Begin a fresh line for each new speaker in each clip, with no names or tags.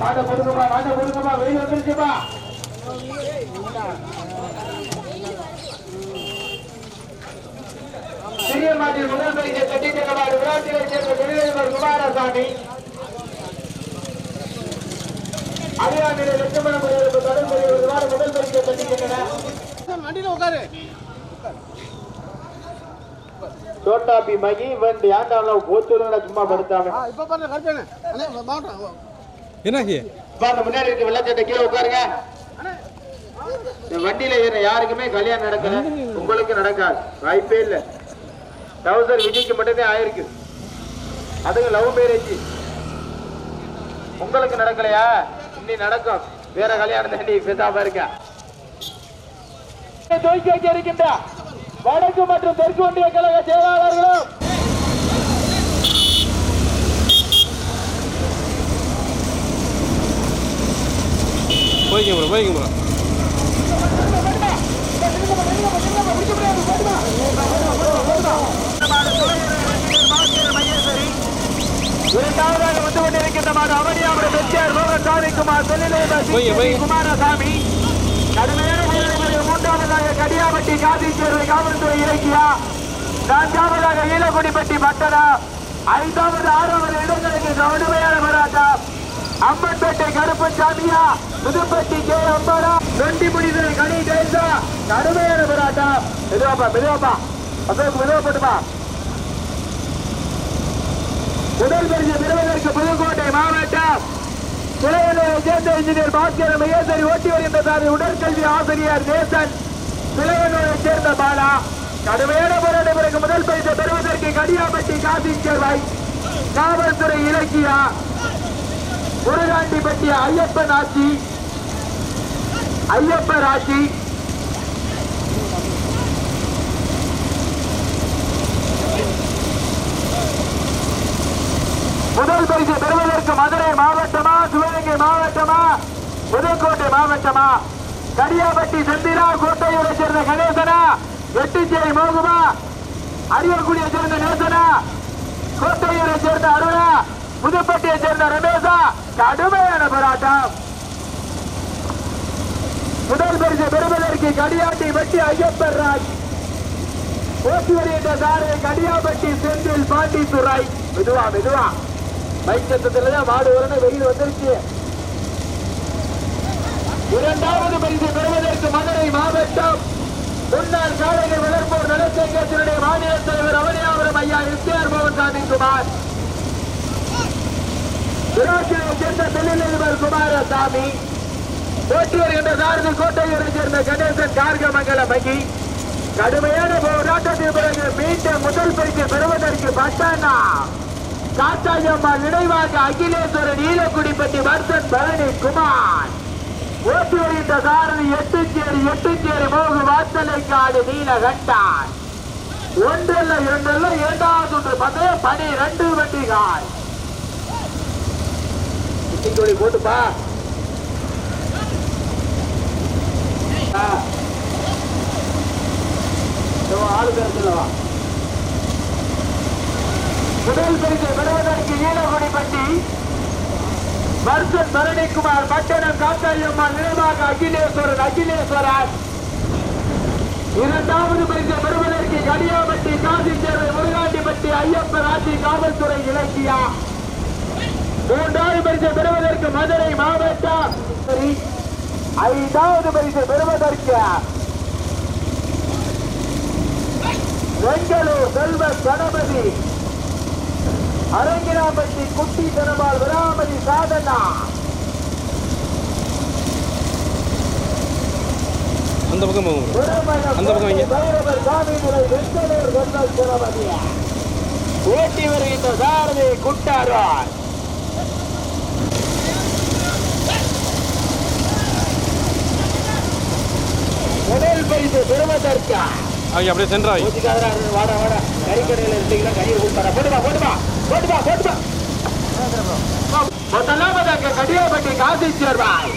மாட்டை கொடுங்கப்பா மாட்டை கொடுங்கப்பா வெயில் வந்துருச்சுப்பா சிறிய மாட்டில் முதல் பரிசை கட்டிட்டு விழாத்திலே சேர்ந்த தொழிலதிபர் குமாரசாமி. அரியாநிலை லட்சுமண முறைகளுக்கு தொடர்பு வருவார் முதல் பரிசை கட்டிக்கின்றனர்
வண்டியில உட்காரு.
சோட்டாபி மகி இவன் ஏண்டாவில் கோச்சுருங்கடா சும்மா படுத்தாம
ஆ இப்போ பாருங்க அண்ணே மாவட்டம்
உட்கார்ந்து முன்னாடி இருக்க வெள்ளச்சட்டை கீழே உட்காருங்க. இந்த வண்டியில ஏற யாருக்குமே கல்யாணம் நடக்கல. உங்களுக்கு நடக்காது. வாய்ப்பே இல்ல. டவுசர் விஜய்க்கு மட்டும்தான் ஆயிருக்கு. அதுக்கு லவ் மேரேஜ் உங்களுக்கு நடக்கலையா? இன்னி நடக்கும். வேற கல்யாணம் தாண்டி பேசாம இருக்க துவக்கி வைக்க இருக்கின்ற வடக்கு மற்றும் தெற்கு ஒன்றிய கழக செயலாளர்களும்
போய்க்க ப்ரோ போய்க்க ப்ரோ
இரண்டாவதாக வந்து கொண்டிருக்கின்ற மாடு அவனியாபுரம் பெற்றார் மோகன் குமார்
போய், போய்.
குமாரசாமி. கடுமையான மூன்றாவதாக கடியாபட்டி காசி சேர்வை காவல்துறை இலக்கியா நான்காவதாக ஈழக்குடிப்பட்டி பட்டணா? ஐந்தாவது ஆறாவது இடங்களுக்கு கடுமையான போராட்டம் அம்பன்பேட்டை கருப்பசாமியா புதுப்பட்டி கே அம்பாரா நொண்டிமுடிதுரை கனி ஜெயசா கடுமையான போராட்டம். மெதுவாப்பா மெதுவாப்பா. அசோக் மெதுவா போட்டுப்பா. முதல் பரிசு பெறுவதற்கு புதுக்கோட்டை மாவட்டம். துறையினை சேர்ந்த இன்ஜினியர் பாஸ்கர் மகேஸ்வரி ஓட்டி வருகின்ற சாமி உடற்கல்வி ஆசிரியர் தேசன் துறையனோரை சேர்ந்த பாலா. கடுமையான போராட்ட பிறகு முதல் பரிசு பெறுவதற்கு கடியாப்பட்டி காசி செல்வாய் காவல்துறை இலக்கியா. முருகாண்டிப்பட்டி ஐயப்பன் ஆட்சி ஐயப்பன் ஆட்சி முதல் பரிசு பெறுவதற்கு மதுரை மாவட்டமா சிவகங்கை மாவட்டமா புதுக்கோட்டை மாவட்டமா? கடியாபட்டி செந்திரா கோட்டையோட சேர்ந்த கணேசனா எட்டுச்சேரி மோகுமா அரியக்குடியை சேர்ந்த நேசனா கோட்டையூரை சேர்ந்த அருணா புதுப்பட்டியை சேர்ந்த ரமேஷா கடுமையான போராட்டம். முதல் பரிசு பெறுவதற்கு கடியாட்டி பட்டி ஐயப்பர் ராஜ் ஓட்டி வருகின்ற சாரு கடியாபட்டி செந்தில் பாண்டித்துறை மெதுவா மெதுவா. பைக்கத்துல தான் மாடு உரண வெயில் வந்துருச்சு இரண்டாவது பரிசு பெறுவதற்கு மதுரை மாவட்டம். முன்னாள் காலையில் வளர்ப்போர் நலச்சங்கத்தினுடைய மாநில தலைவர் அவனியாபுரம் ஐயா எஸ்ஆர் மோகன் சாமி குமார். விராட்சியை சேர்ந்த தொழிலதிபர் குமாரசாமி போட்டி வருகின்ற சாரதி கோட்டையூரை சேர்ந்த கணேசன் கார்கமங்கல மகி கடுமையான போராட்டத்தின் பிறகு மீண்டும் முதல் பரிசு பெறுவதற்கு பட்டானா காத்தாயம்மா நினைவாக அகிலேஸ்வரன் ஈழக்குடிப்பட்டி வர்த்தன் பழனி குமார் ஓட்டி வருகின்ற சாரதி எட்டுச்சேரி எட்டுச்சேரி மோகு வாத்தலைக்காடு நீலகண்டான் ஒன்றல்ல இரண்டல்ல இரண்டாவது ஒன்று பந்தய பனி சொல்லி வண்டிகால் போட்டுப்பா ஆளு பேர் சொல்லவா முதல் பரிசை பெறுவதற்கு ஈழகுடிப்பட்டி வருஷன் பரணிக்குமார் பட்டணம் காத்தாயம்மாள் நிலமாக அகிலேஸ்வரன் அகிலேஸ்வரன் இரண்டாவது பரிசை பெறுவதற்கு கடியாபட்டி காசி சேர்வை முருகாண்டிப்பட்டி ஐயப்ப ராசி காவல்துறை இலக்கியா. மூன்றாவது பரிசை பெறுவதற்கு மதுரை மாவட்டம். ஐந்தாவது பரிசை பெறுவதற்கு பெங்களூர் செல்வ கணபதி அரங்கிராம்பட்டி குட்டி தனபால் விராமதி சாதனா
அந்த பக்கம். அந்த பக்கம் வைங்க.
ஓட்டி வருகின்ற சாரதி குட்டாரார்
அவங்க அப்படியே
ஊத்திக்காதடா, அருண், வாடா வாடா. கறிக்கடையில் இருந்தீங்கன்னா கறியை கூப்பிடா போட்டுப்பா போட்டுப்பா போட்டுப்பா போட்டுப்பா. முதலாவதாக கடியாப்பட்டி காசி சேர்வாய்.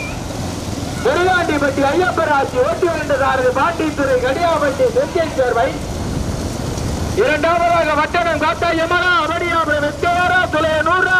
பெருகாண்டிப்பட்டி ஐயப்பராட்சி ஓட்டி வருகின்றாரது பாண்டித்துறை கடியாப்பட்டி செஞ்சை சேர்வை இரண்டாவதாக வட்டணம் காத்தா யமனா அவடியாபுரம் வெத்தையாரா துளைய நூறா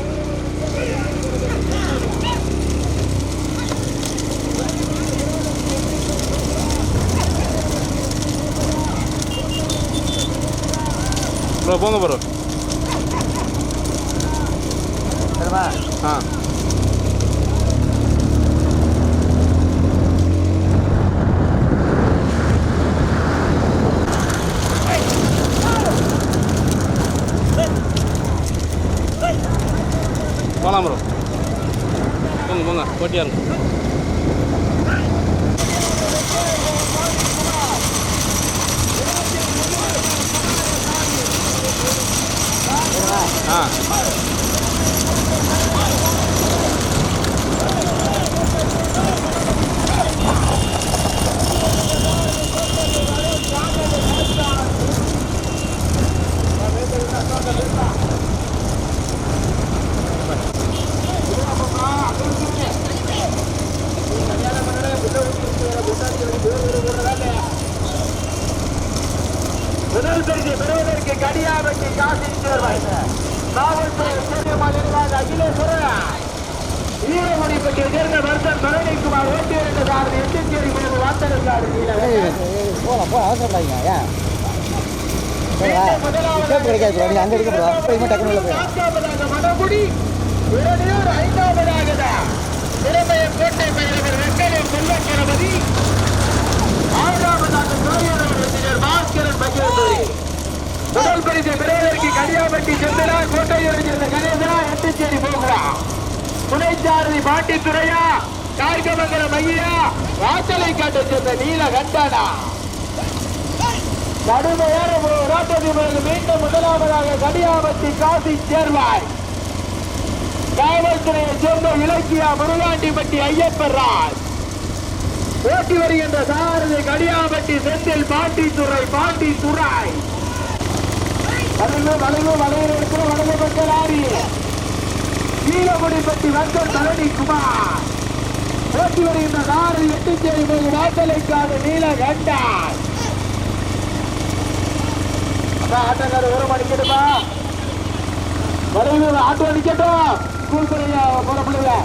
ப்ரோ போங்க ப்ரோ ஆ போகலாம் ப்ரோ போங்க போங்க போட்டியாக இருக்கும் ஆ.
முதல் பரிசு பெறுவதற்கு கடியாவட்டி காசி சேர்வாய் காவல்துறை சேரியமால் நிர்வாக அகிலேஸ்வரன். வீரமணிப்பட்டியை சேர்ந்த வருஷம் பழனிக்குமார் ஓட்டி வருகிற சாரதி எட்டுச்சேரி மூணு வார்த்தைக்காடு
போகலாம் போக அவசரப்படாதீங்க ஏன் சேப்பு கிடைக்காது அங்கே இருக்க ப்ரோ இப்போ டக்குனு உள்ள போய்
நான்காவதாக மணக்குடி இரணியூர் ஐந்தாவதாக. திறமைய கோட்டை பயிரவர் வெங்கடம் செல்வ கணபதி ஆறாவதாக வெற்றிஞர் பாஸ்கரன் பகிர்ந்தோரி முதல் பரிசு பெறுவதற்கு கடியாபட்டி செந்தரா கோட்டை சேர்ந்த கணேசனா எட்டுச்சேரி போகிறா துணைச்சாரதி பாண்டித்துறையா கார்கமங்கலம் ஐயா வாசலை காட்ட சேர்ந்த நீல கண்டானா கடுமையான பிறகு மீண்டும் முதலாவதாக கடியாபத்தி காசி சேர்வாய். காவல்துறையை சேர்ந்த இலக்கியா முருகாண்டிப்பட்டி ஐயப்பர் ராஜ் ஓட்டி வருகின்ற சாரதி கடியாபட்டி செந்தில் பாண்டித்துறை பாண்டித்துறை. வளைவு வளைவு வளைவு இருக்கிற வளைவு பக்க லாரி. கீழமுடிப்பட்டி வந்தல் தரணி குமார். போட்டி வருகின்ற சாரதி எட்டுச்சேரி போய் வாசலைக்காடு நீலகண்டான் ஆட்டக்கார ஓரம் அடிக்கட்டுமா வளைவு ஆட்டோ அடிக்கட்டும் ஸ்கூல் பிள்ளைங்க போற பிள்ளைங்க.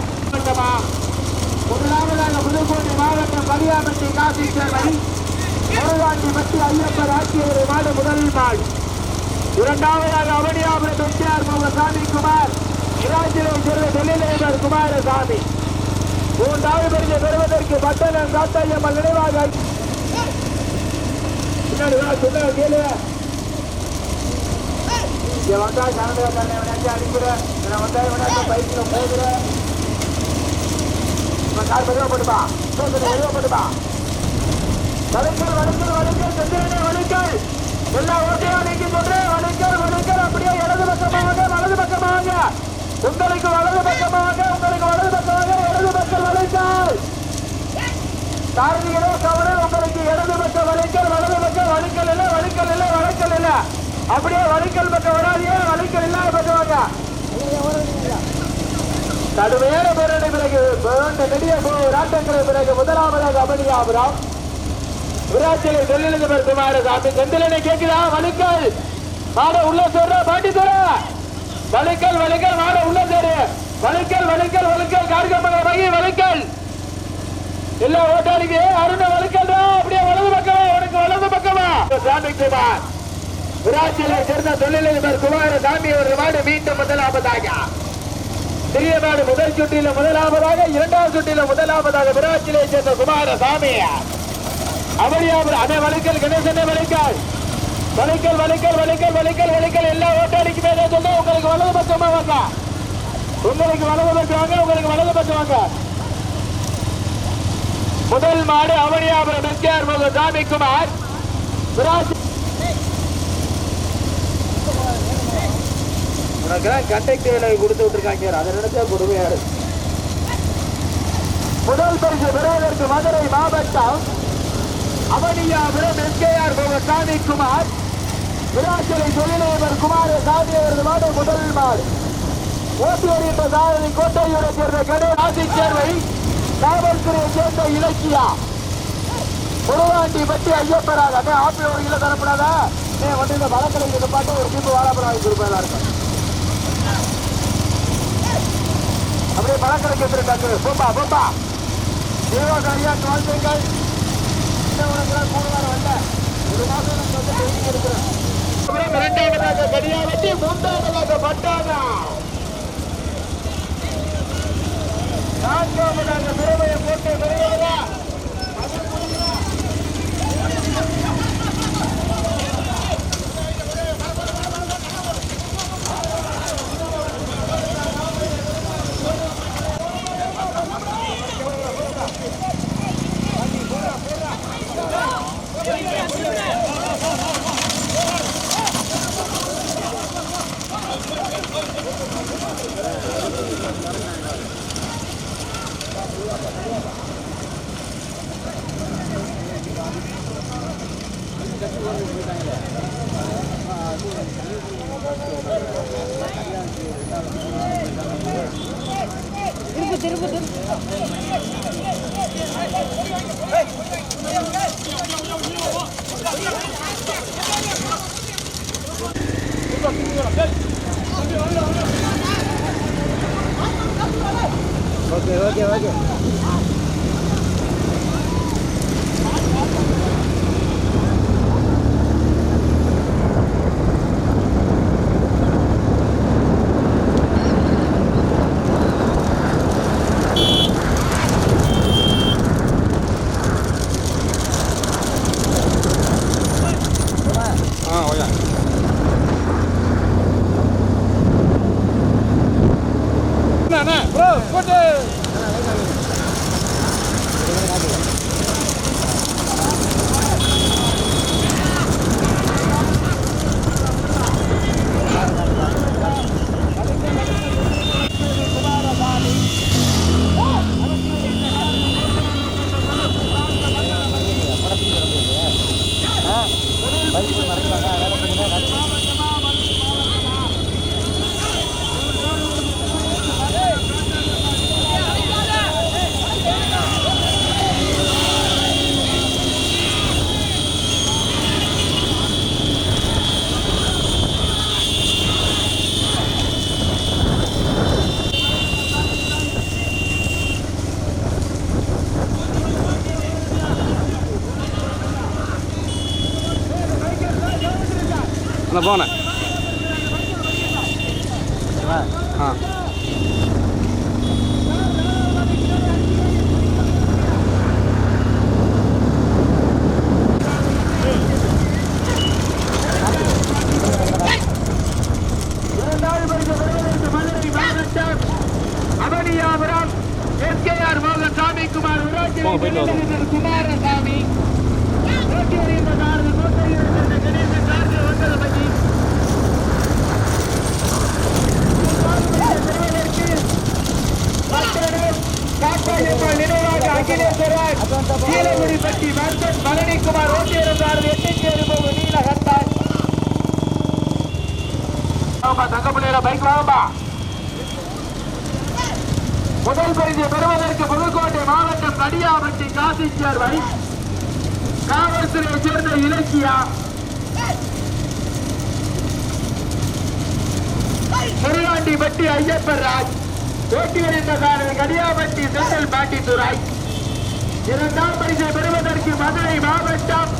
முதலாவதாக புதுக்கோட்டை மாவட்டம் கலியாபட்டி முருகாண்டி முருகாண்டிப்பட்டி ஐயப்பர் ஆட்சியர் மாடு முதல் நாள். இரண்டாவதாக அவனியாபுரம் எம்ஜிஆர் முகசாமி குமார் இராஜிலை சேர்ந்த தொழிலதிபர் குமாரசாமி. மூன்றாவது பரிசு பெறுவதற்கு பட்டணம் காத்தாயம்மன் நினைவாக. பின்னாடி சொன்ன கேளு இங்க வந்தா கனடா கண்ணை விளையாட்டு அடிக்கிற இவனை வந்தா விளையாட்டு பைக்ல போகுற. இவன் கால் மெதுவா சோதனை மெதுவா போட்டுப்பா. வலிக்கல் வலிக்கல் வலிக்கல் செந்திரனே வலிக்கல் எல்லா ஓட்டையும் நீக்கி சொல்றேன் வலிக்கல் வலிக்கல் அப்படியே இடது பக்கமாக வலது பக்கமாக உங்களுக்கு வலது பக்கமாக உங்களுக்கு வலது பக்கமாக வலது பக்கம் வலிக்கல் தாரணிகளோ கவலை உங்களுக்கு இடது பக்கம் வளைக்கல் வலது பக்கம் வலிக்கல் இல்லை வலிக்கல் இல்லை வளைக்கல் இல்லை. அப்படியே வலிக்கல் பக்கம் வராதியே வலிக்கல் இல்லாத பக்கம் வாங்க கடுமையான பேரணி பிறகு நெடிய ராட்டங்களை பிறகு முதலாவதாக அமளியாபுரம் விராட்சியை தொழிலதிபர் குமாரசாமி. செந்திலனை கேட்குதா? வலிக்கல் மாட உள்ள சொல்ற பாட்டி சொல்ற வலிக்கல் வலிக்கல் வாட உள்ள சேரு. வலிக்கல் வலுக்கல் வலிக்கல். கார்கமங்க வகை வலிக்கல். இல்ல ஓட்டாளிக்கு அருண வலிக்கல்டா அப்படியே வலது பக்கமா உனக்கு வலது பக்கமா. சாமி குமார் விராட்சியை சேர்ந்த தொழிலதிபர் குமாரசாமி ஒரு மாடு மீண்டும் முதலாவதாக சிறியநாடு முதல் சுற்றில முதலாவதாக இரண்டாவது சுற்றில முதலாவதாக விராட்சியை சேர்ந்த குமார குமாரசாமி அவளியாபுரம் அதே வலிக்கல் கணேசனே வலிக்கல். வலைக்கல் வலிக்கல் வலிக்கல் வலைக்கல் வலைக்கல். எல்லா ஓட்டாளிக்கு மேலே சொன்னா உங்களுக்கு வலது பட்சமா வாங்க. உங்களுக்கு வலது பக்கம் வாங்க உங்களுக்கு வலது பக்கம் வாங்க. முதல் மாடு அவனியாபுரம் எஸ்கேஆர் முக சாமிக்குமார். குமார் உனக்கெல்லாம் கண்டக்ட் விலை கொடுத்து விட்டுருக்காங்க. அதை நினைச்சா கொடுமையா இருக்கு. முதல் பரிசு பெறுவதற்கு மதுரை மாவட்டம் அவனியாபுரம் எஸ்கேஆர் சாமி குமார் விழாக்களை தொழிலதிபர் குமார சாமி முதல் மாடு ஓட்டி வருகின்ற சாதனை கோட்டையூரை சேர்ந்த கடை ராசி சேர்வை காவல்துறையை சேர்ந்த இலக்கியா. முருகாண்டி பற்றி ஐயப்படாத அதே ஆப்பி ஒரு கிலோ தரப்படாதா. நீ வந்து இந்த வழக்கலை இதை பார்த்து ஒரு தீப்பு வாழைப்பழம் வாங்கி கொடுப்பதா இருக்கும் அப்படியே வழக்கலை போப்பா போப்பா. தேவா தேவகாரியா வாழ்த்துங்கள் இந்த உனக்கு மூணு வாரம் வந்த ஒரு மாதம் எனக்கு வந்து training எடுக்கிறேன் அப்புறம் இரண்டாவதாக கடியாவட்டி மூன்றாவதாக பட்டானா நான்காவதாக பெருமையை போட்டு பெரியவரா
Yeah. Thank you.
ஆ
இரண்டாவது பரிசு பெறுவதற்கு மதுரை மாவட்டம் அவனியாபுரம் எஸ்கேஆர் மோகன்சாமி குமார் ஊராட்சி
போங்க, போயிட்டு வரோம்.
செயலாளர் குமாரசாமி ஓட்டி வருகின்ற சாரதி கோட்டையில் இருந்த கணேசன் சார்ஜ் ஒன்பது மணி காப்பாயம்மாள் நினைவாக அகிலேஸ்வரர் நீலமுடிப்பட்டி மருந்தன் பழனிக்குமார் ஓட்டியர் சாரதி எண்ணிக்கை இருப்பவர் நீலகண்டான் வாங்கப்பா தங்கப்பிள்ளையில முதல் பரிசு பெறுவதற்கு புதுக்கோட்டை மாவட்டம் கடியாபட்டி காசி சேர்வை. காவல்துறையை சேர்ந்த இலக்கியா. முருகாண்டிப்பட்டி ஐயப்பன் ராஜ். ஓட்டி வருகின்ற கடியாபட்டி செந்தல் பாட்டித்துறை இரண்டாம் பரிசை பெறுவதற்கு மதுரை மாவட்டம்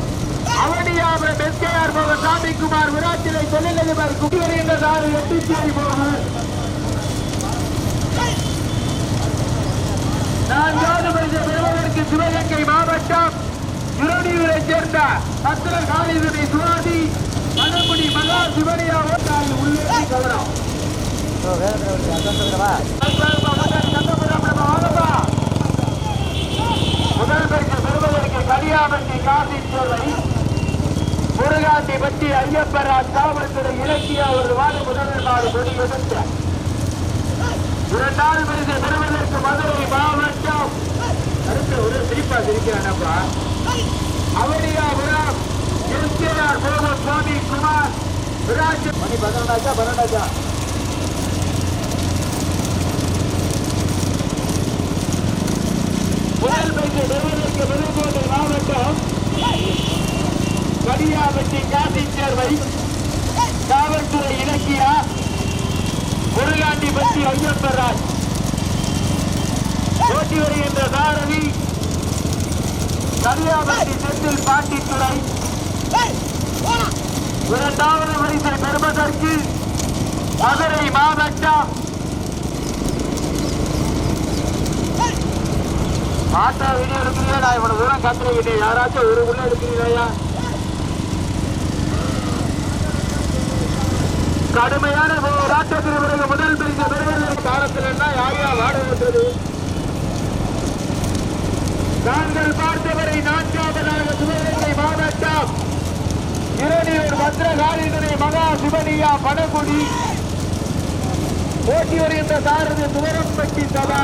அவனியாபுரம் எஸ்கேஆர் மோகன் சாமிக்குமார் விராட்சிலை தொழிலதிபர் குடி வருகின்ற சாரதி எட்டுச்சேரி மோகன் நான்காவது பரிசை பெறுவதற்கு சிவகங்கை மாவட்டம் இருநீரை சேர்ந்த பத்திர காலிதுரை சுவாதி மணமுடி மகா சிவனியா ஓட்டாளி உள்ளே கவனம்
ப்ரோ
முதல் பரிசு பெறுவதற்கு கடியாபட்டி காசி சேவை முருகாண்டி பற்றி ஐயப்பரா காவல்துறை இலக்கிய ஒரு வார முதல்வர் நாடு கொடி எதிர்த்த இரண்டாவது பரிசு பெறுவதற்கு மதுரை மாவட்டம். அடுத்த ஒரு சிரிப்பா சிரிக்கிறானப்பா. அவனியாபுரம் இருக்கிறார் போக சுவாமி குமார் மணி பதினொன்றாச்சா பன்னெண்டாச்சா? முதல் பைக்கு பெறுவதற்கு புதுக்கோட்டை மாவட்டம் கடியாபட்டி காசி சேர்வை காவல்துறை இலக்கியா முருகாண்டிப்பட்டி ஐயப்பராஜ். ஓட்டி வருகின்ற தாரணி கலியாபட்டி செந்தில் பாண்டித்துறை. இரண்டாவது வரிசை பெறுவதற்கு மதுரை மாவட்டம் மாட்டா வீடியோ எடுக்கிறீங்களா நான் இவ்வளவு தூரம் கத்துறீங்க யாராச்சும் ஒரு உள்ள எடுக்கிறீங்களா? கடுமையான போராட்டத்தில் பிறகு முதல் பரிசு பெறுவதற்கு காலத்தில் என்ன? யாரையா வாடகை நாங்கள் பார்த்தவரை நான்காவதாக சிவகங்கை மாவட்டம். இரணியூர் பத்ரகாளிதனை மகா சிவனியா பனகுடி. ஓட்டி வருகின்ற சாரதி துவரப்பட்டி சபா.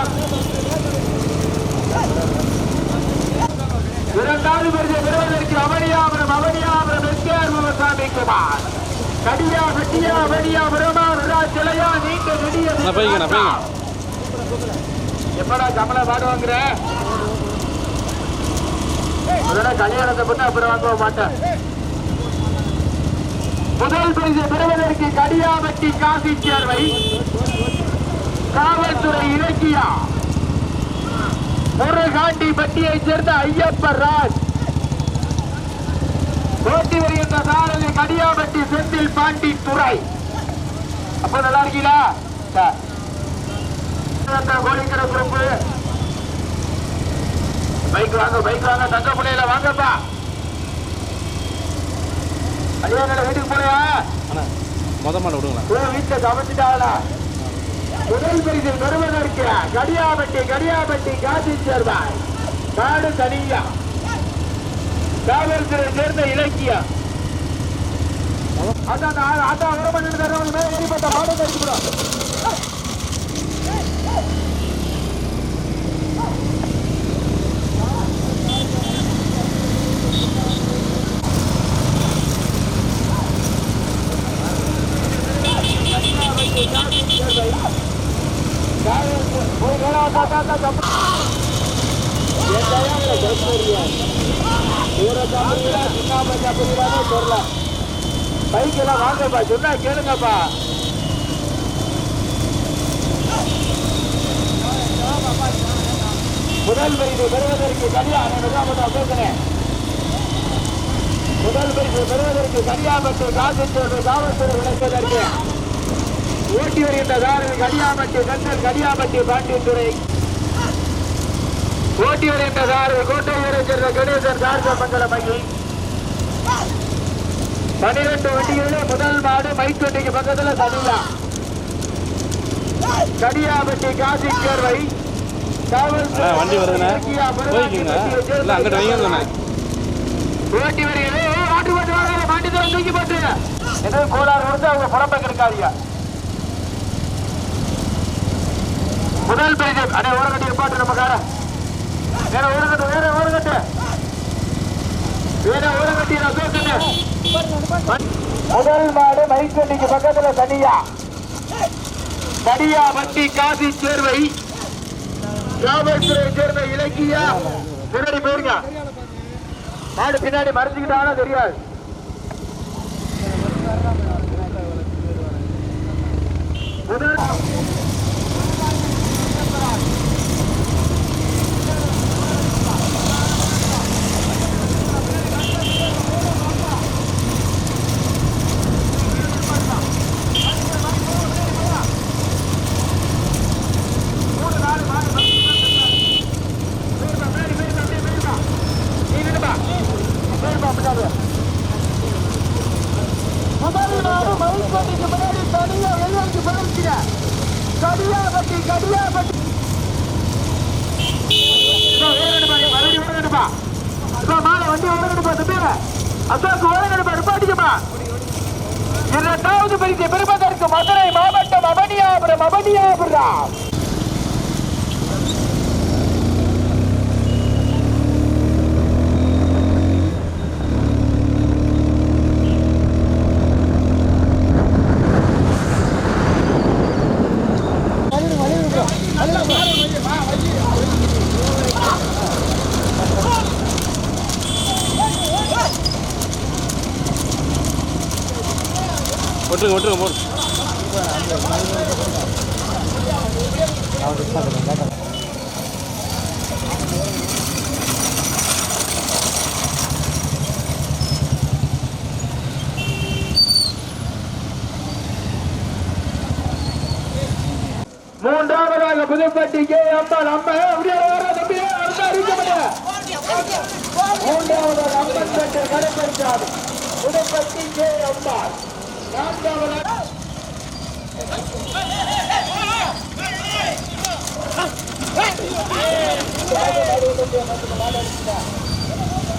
இரண்டாவது பரிசு பெறுவதற்கு அவனியாபுரம் அவனியாபுரம் எஸ்கேஆர் முகசாமி குமார். கடியா வெட்டியா வெடியா விழா சிலையா நீண்ட நெடிய
போய்ங்க
எப்படா கமலா பாடு வாங்குற? முதல்ல கல்யாணத்தை பண்ண அப்புறம் வாங்க மாட்டேன். முதல் பரிசு பெறுவதற்கு கடியாபட்டி காசி சேர்வை. காவல்துறை இலக்கியா. முருகாண்டி பட்டியை சேர்ந்த ஐயப்பர் ராஜ். போட்டி வருகின்ற சாரதி கடியாபட்டி செந்தில் பாண்டி துறை. அப்ப நல்லா இருக்கீங்களா? சார் கோழிக்கிற குரூப்பு பைக் வாங்க பைக் வாங்க தங்க பிள்ளையில வாங்கப்பா. ஐயா வீட்டுக்கு
அண்ணா மொத மாட விடுங்களேன்.
போய் வீட்டுல சமைச்சிட்டாங்களா முதல் பரிசில் பெறுவதற்கு கடியாபட்டி கடியாபட்டி காசி சேர்வாய் காடு தனியா. காவல்துறை சேர்ந்த இலக்கியா. அதான் அதான் வர பண்ணிட்டு மேல ஏறி பார்த்தா பாடம் போய் வேலை பார்த்தா தான் தப்பு பைக் எல்லாம் வாங்கப்பா சொன்னா கேளுங்கப்பா முதல் பரிசு பெறுவதற்கு கல்யாணம் பேசுறேன் முதல் பரிசு பெறுவதற்கு கல்யாணத்து காசு காவல்துறை விளக்குவதற்கு ஓட்டி வருகின்ற தாரில் கடியாமட்டி கண்ணன் கடியாமட்டி பாண்டியத்துறை ஓட்டி வருகின்ற சாரதி கோட்டை வீரர் சேர்ந்த கணேசன் கார்கமங்கல மகி பனிரெண்டு வண்டிகளிலே முதல் மாடு மைக்கொண்டிக்கு பக்கத்துல தனியா கடியாமட்டி காசி சேர்வை.
வண்டி வருதுண்ணே. அங்கிட்டு சொன்னேன்.
ஓட்டி வருகிறது போட்டு வாங்க. மாட்டு தூரம் தூக்கி போட்டு. எதுவும் கோளாறு வந்து அவங்க கிடைக்காதீங்க. முதல் பரிசு. அடே ஓரங்கட்டி இருப்பாட்டு நம்ம கார. வேற ஓரங்கட்டு வேற வேற ஓரங்கட்டி நான் தோக்கட்டு முதல் மாடு மைக்கண்டிக்கு பக்கத்துல தனியா. தனியா வண்டி காசி சேர்வை. காவல்துறை சேர்ந்த இலக்கியா. பின்னாடி போயிருங்க. மாடு பின்னாடி மறைஞ்சுக்கிட்டாலும் தெரியாது. முதல் நாடு மயில்கோட்டைக்கு முன்னாடி தனியா வெளியாக்கி பிறந்துச்சுங்க கடியாபட்டி கடியாபட்டி வண்டி பத்து பேர். அசோக் ஓரங்கடுப்பா நிப்பாட்டிக்கப்பா இரண்டாவது பரிசை பெறுவதற்கு மதுரை மாவட்டம் அவனியாபுரம் அவனியாபுரம்
விட்டுருங்க விட்டுருங்க போடு.
மூன்றாவதாக புதுப்பட்டி கே. அம்பாள் அம்மா. அப்படியே வர அடுத்த அறிவிக்க மூன்றாவதாக அம்பன் பெற்ற கடைப்பறிச்சாது புதுப்பட்டி கே. அம்பாள். நான்காவதாக
Hey!